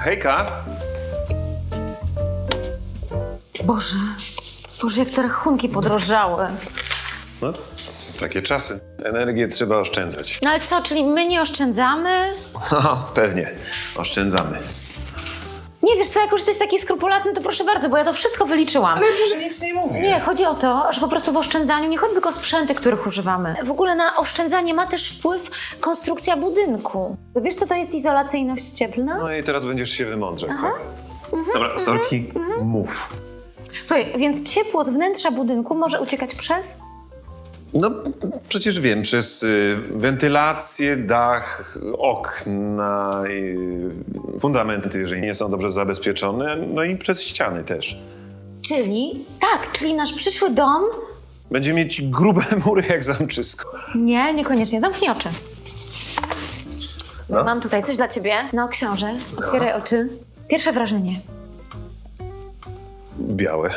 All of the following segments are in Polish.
Hejka! Boże, Boże, jak te rachunki podrożały. No, takie czasy. Energię trzeba oszczędzać. No ale co, czyli my nie oszczędzamy? Pewnie. Oszczędzamy. Nie, wiesz co, jak już jesteś taki skrupulatny, to proszę bardzo, bo ja to wszystko wyliczyłam. Ale przecież nic nie mówię. Nie, chodzi o to, że po prostu w oszczędzaniu nie chodzi tylko o sprzęty, których używamy. W ogóle na oszczędzanie ma też wpływ konstrukcja budynku. Wiesz, co to jest izolacyjność cieplna? No i teraz będziesz się wymądrzać, tak? Dobra, sorki, mów. Słuchaj, więc ciepło z wnętrza budynku może uciekać przez... No, przecież wiem, przez y, wentylację, dach, okna, y, fundamenty, jeżeli nie są dobrze zabezpieczone, no i przez ściany też. Czyli, tak, czyli nasz przyszły dom... Będzie mieć grube mury jak zamczysko. Nie, niekoniecznie. Zamknij oczy. No. Mam tutaj coś dla ciebie. No, książę. Otwieraj oczy. Pierwsze wrażenie. Białe.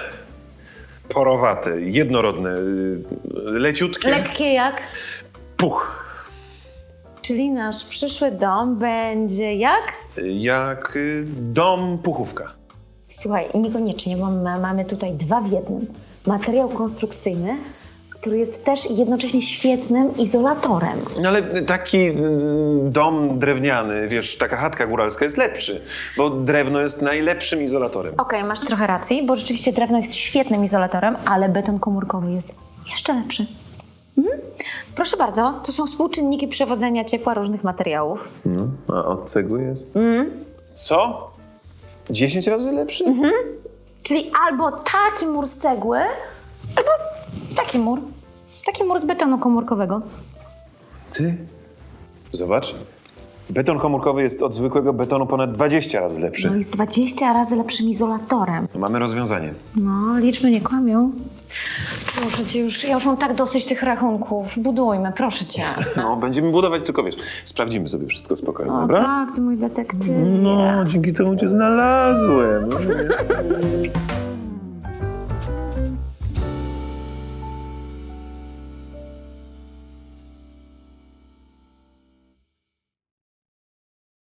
Porowate, jednorodne, y, leciutkie. Lekkie jak? Puch. Czyli nasz przyszły dom będzie jak? Jak y, dom puchówka. Słuchaj, niekoniecznie, bo my mamy tutaj dwa w jednym. Materiał konstrukcyjny, który jest też jednocześnie świetnym izolatorem. No ale taki mm, dom drewniany, wiesz, taka chatka góralska jest lepszy, bo drewno jest najlepszym izolatorem. Okej, masz trochę racji, bo rzeczywiście drewno jest świetnym izolatorem, ale beton komórkowy jest jeszcze lepszy. Mhm. Proszę bardzo, to są współczynniki przewodzenia ciepła różnych materiałów. No, a od cegły jest? Co? 10 razy lepszy? Czyli albo taki mur z cegły, albo taki mur. Taki mur z betonu komórkowego. Ty? Zobacz. Beton komórkowy jest od zwykłego betonu ponad 20 razy No lepszy. jest 20 razy lepszym izolatorem. Mamy rozwiązanie. No, liczby nie kłamią. Proszę cię, już, ja już mam tak dosyć tych rachunków. Budujmy, proszę cię. No, będziemy budować, tylko wiesz, sprawdzimy sobie wszystko spokojnie, O, dobra? tak, ty mój detektyw. No, dzięki temu cię znalazłem.